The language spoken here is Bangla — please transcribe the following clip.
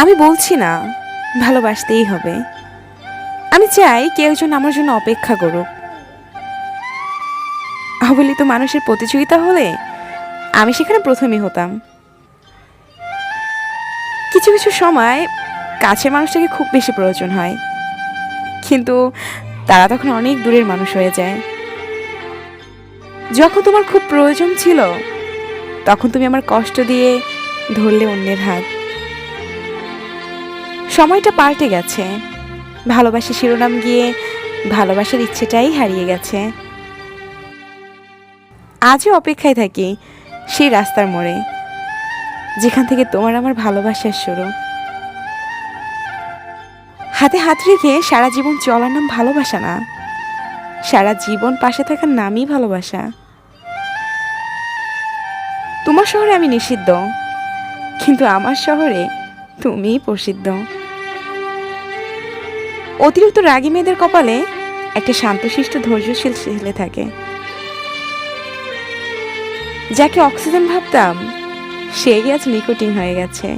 আমি বলছি না, ভালোবাসতেই হবে। আমি চাই কেউ যেন আমার জন্য অপেক্ষা করুক। অবলিত মানুষের প্রতিযোগিতা হলে আমি সেখানে প্রথমই হতাম। কিছু কিছু সময় কাছের মানুষটাকে খুব বেশি প্রয়োজন হয়। কিন্তু তারা তখন অনেক দূরের মানুষ হয়ে যায়। যখন তোমার খুব প্রয়োজন ছিল, তখন তুমি আমার কষ্ট দিয়ে ধরলে অন্যের হাত। সময়টা পাল্টে গেছে। ভালোবাসা শিরোনাম গিয়ে ভালোবাসার ইচ্ছেটাই হারিয়ে গেছে। আজও অপেক্ষায় থাকি সেই রাস্তার মোড়ে, যেখান থেকে তোমার আমার ভালোবাসার শুরু। হাতে হাত রেখে সারা জীবন চলার নাম ভালোবাসা না। সারা জীবন পাশে থাকার নামই ভালোবাসা। তোমার শহরে আমি নিষিদ্ধ, কিন্তু আমার শহরে তুমিই প্রসিদ্ধ। অতিরিক্ত রাগী মেয়েদের কপালে একটা শান্তশিষ্ট, ধৈর্যশীল ছেলে থাকে। যাকে অক্সিজেন ভাবতাম সে আজ নিকোটিন হয়ে গেছে।